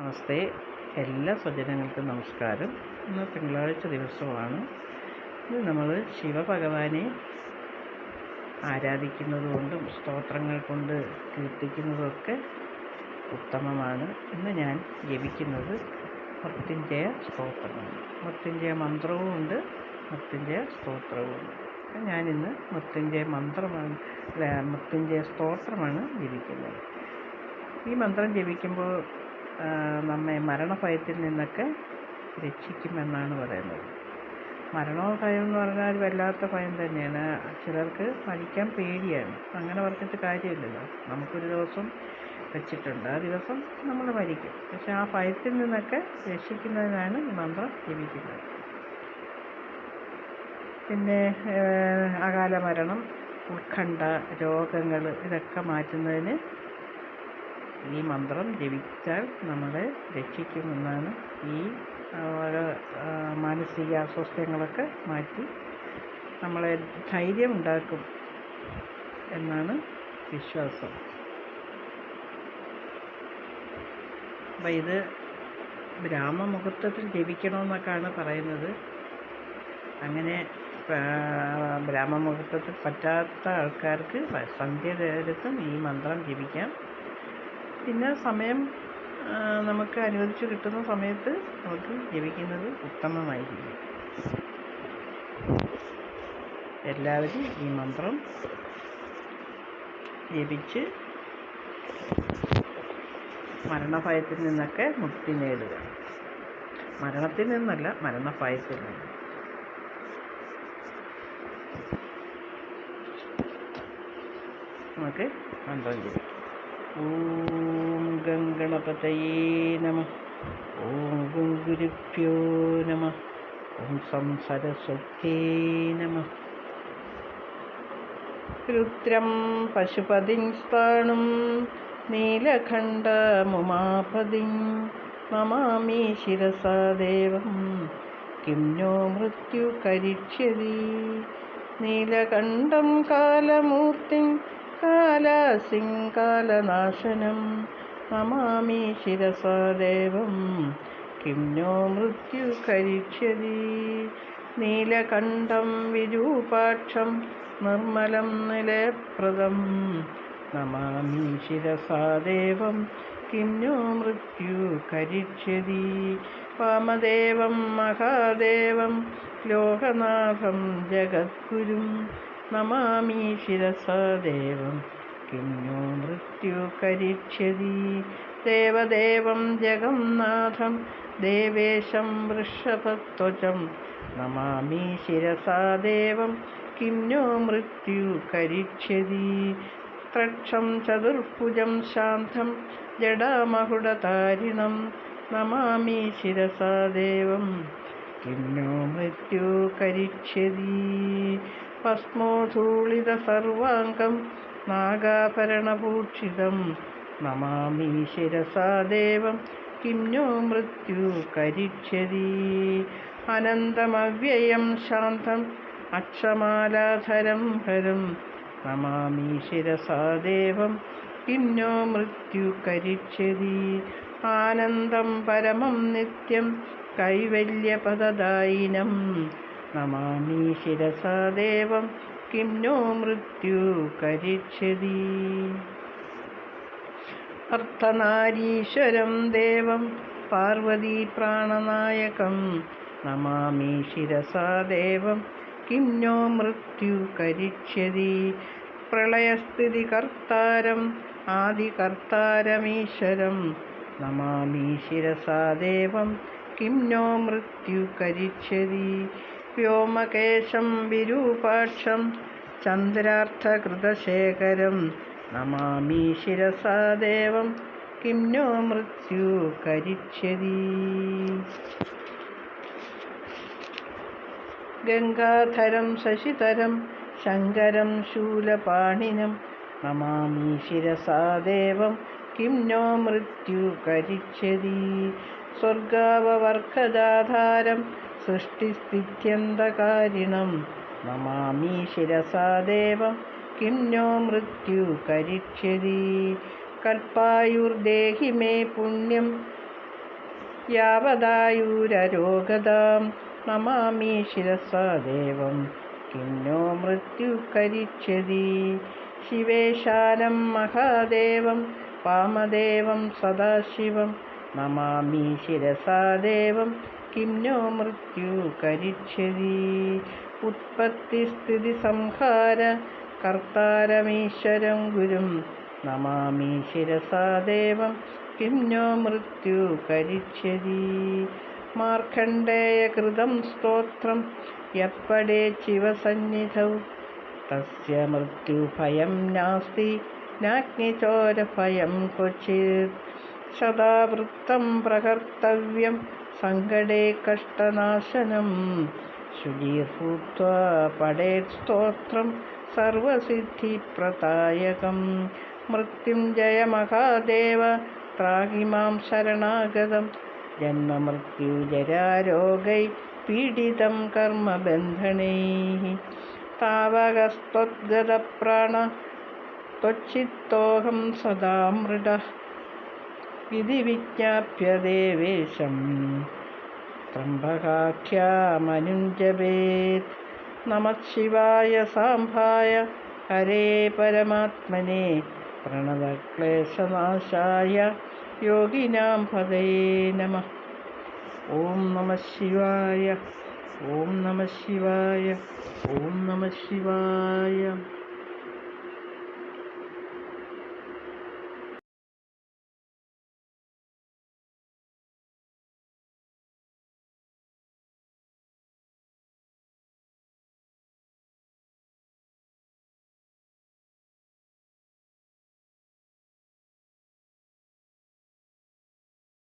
നമസ്തേ. എല്ലാ സ്വജനങ്ങൾക്കും നമസ്കാരം. ഇന്ന് തിങ്കളാഴ്ച ദിവസമാണ്. ഇത് നമ്മൾ ശിവഭഗവാനെ ആരാധിക്കുന്നതുകൊണ്ടും സ്തോത്രങ്ങൾ കൊണ്ട് കീർത്തിക്കുന്നതൊക്കെ ഉത്തമമാണ്. ഇന്ന് ഞാൻ ജപിക്കുന്നത് മൃത്യുഞ്ജയ സ്തോത്രമാണ്. മൃത്യുഞ്ജയ മന്ത്രവും ഉണ്ട് മൃത്യുഞ്ജയ സ്തോത്രവും ഉണ്ട്. ഞാനിന്ന് മൃത്യുഞ്ജയ മന്ത്രമാണ് മൃത്യുഞ്ജയ സ്തോത്രമാണ് ജപിക്കുന്നത്. ഈ മന്ത്രം ജപിക്കുമ്പോൾ നമ്മെ മരണഭയത്തിൽ നിന്നൊക്കെ രക്ഷിക്കുമെന്നാണ് പറയുന്നത്. മരണഭയം എന്ന് പറഞ്ഞാൽ വല്ലാത്ത ഭയം തന്നെയാണ്. ചിലർക്ക് മരിക്കാൻ പേടിയാണ്. അങ്ങനെ പറഞ്ഞിട്ട് കാര്യമില്ലല്ലോ. നമുക്കൊരു ദിവസം വെച്ചിട്ടുണ്ട്. ആ ദിവസം നമ്മൾ മരിക്കും. പക്ഷെ ആ ഭയത്തിൽ നിന്നൊക്കെ രക്ഷിക്കുന്നതിനാണ് ഈ മന്ത്രം ജപിക്കുന്നത് പിന്നെ അകാല മരണം ഉത്കണ്ഠ രോഗങ്ങൾ ഇതൊക്കെ മാറ്റുന്നതിന് ഈ മന്ത്രം ജപിച്ചാൽ നമ്മളെ രക്ഷിക്കുമെന്നാണ് ഈ ഓരോ മാനസിക അസ്വസ്ഥങ്ങളൊക്കെ മാറ്റി നമ്മളെ ധൈര്യം ഉണ്ടാക്കും എന്നാണ് വിശ്വാസം. അപ്പം ഇത് ബ്രാഹ്മമുഹൂർത്തത്തിൽ ജപിക്കണമെന്നൊക്കെയാണ് പറയുന്നത്. അങ്ങനെ ബ്രാഹ്മമുഹൂർത്തത്തിൽ പറ്റാത്ത ആൾക്കാർക്ക് സന്ധ്യ നേരത്തും ഈ മന്ത്രം ജപിക്കാം. പിന്നെ സമയം നമുക്ക് അനുവദിച്ച് കിട്ടുന്ന സമയത്ത് നമുക്ക് ജപിക്കുന്നത് ഉത്തമമായിരിക്കും. എല്ലാവരും ഈ മന്ത്രം ജപിച്ച് മരണഭയത്തിൽ നിന്നൊക്കെ മുക്തി നേടുക. മരണത്തിൽ നിന്നല്ല മരണഭയത്തിൽ നിന്ന്. നമുക്ക് മന്ത്രം ജപിക്കാം. ഓം ഗംഗണപതയേ നമ ഓം ഗുരുഭ്യോ നമ ഓം സം നമ രുദ്രം പശുപതിം സ്ഥാണും നീലഖണ്ഡമുമാപതിം നമാമി ശിരസാ ദേവം കിം നോ മൃത്യു കരിഷ്യതി നീലകണ്ഠം കാലമൂർത്തിം കാലാസിം കാലനാശനം നമാമി ശിരസാദേവം കിം നോ മൃത്യു കരിഷ്യതി. നീലകണ്ഠം വിരൂപാക്ഷം നിർമ്മലം നിലപ്രദം. നമാമി ശിരസാദേവം കിം നോ മൃത്യു കരിഷ്യതി. വാമദേവം മഹാദേവം. ലോകനാഥം ജഗദ്ഗുരും. നമാമി ശിരസദേവം ദേവം. കിം നോ മൃത്യു കരിഷ്യതി. ദേവദേവം ജഗന്നാഥം. ദേവേശം വൃഷഭത്വജം. നമാമി ശിരസാ ദേവം. കിം നോ മൃത്യു കരിഷ്യതി. ത്രക്ഷം ചതുർഭുജം ശാന്തം. ജഡാമഹുടതാരിണം നമാമി ശിരസാ ദേവം. കിം നോ മൃത്യു കരിഷ്യതി ഭസ്മോധൂളിത സർവാംഗം നാഗാഭരണഭൂഷിതം നമാമി ശിരസാ ദേവം. കിം നോ മൃത്യു കരിഷ്യതി. അനന്തമവ്യയം ശാന്തം. അക്ഷമാലാധരം ഹരം. നമാമി ശിരസാ ദേവം. കിം നോ നമാമി ശിരസാ ദേവം കിം നോ മൃത്യു കരിഷ്യതി അർത്ഥനാരീശ്വരം ദേവം പാർവതി പ്രാണനായകം നമാമി ശിരസാ ദേവം കിം നോ മൃത്യു കരിഷ്യതി പ്രളയസ്ഥിതികർത്താരം ആദികർത്താരമീശ്വരം നമാമി ശിരസാ ദേവം കിം നോ മൃത്യു കരിഷ്യതി വ്യോമകേശം വിരൂപാക്ഷം ചന്ദ്രാർത്ഥകൃതശേഖരം നമാമി ശിരസാദേവം കിം നോ മൃത്യു കരിഷ്യതി. ഗംഗാധരം ശശിധരം ശങ്കരം ശൂലപാണിനം നമാമി ശിരസാദേവം കിം നോ മൃത്യു കരിഷ്യതി. സ്വർഗാവവർഗദാധാരം സൃഷ്ടിസ്ഥിത്യന്തകാരിണം. നമാമി ശിരസാ ദേവം. കിം നോ മൃത്യു കരിഷ്യതി. കൽപ്പായുർദേഹി മേ പുണ്യം. യാവദായുരരോഗതാം നമാമി ശിരസാ ദേവം. കിം നോ മൃത്യു കരിഷ്യതി. ശിവേശാനം മഹാദേവം. വാമദേവം സദാശിവം. നമാമി ശിരസാ ദേവം. കിം നോ മൃത്യു കരിഷ്യതി ഉത്പത്തിസ്ഥിതി സംഹാര കർത്താരമീശ്വരം ഗുരും നമാമി ശിരസാ ദേവം. കിം നോ മൃത്യു കരിഷ്യതി മാർക്കണ്ഡേയകൃതം സ്തോത്രം. യപ്പടേ ശിവസന്നിധൗ? തസ്യ മൃത്യുഭയം നാസ്തി. നാഗ്നിചോരഭയം ക്വചിത്. സദാവൃത്തം പ്രകർത്തവ്യം. सङ्कटे कष्टनाशनं शुचिर्भूत्वा पठेत् स्तोत्रं सर्वसिद्धिप्रदायकं मृत्युञ्जयमहादेव त्राहि मां शरणागतं जन्ममृत्युजरारोगै पीडितं कर्मबन्धनैः तावगस्त्वद्गतप्राण त्वच्चित्तोऽहं सदा मृडः ഇതി വിജ്ഞാപ്യ ദേവേശം ത്രംബകാഖ്യാമനും ജപേത് നമശിവായ സാംഭായ ഹരേ പരമാത്മനെ. പ്രണതക്ലേശനാശായ യോഗിനാം പദേ നമ. ഓം നമ ശിവായ. ഓം നമ ശിവായ. ഓം നമ ശിവായ.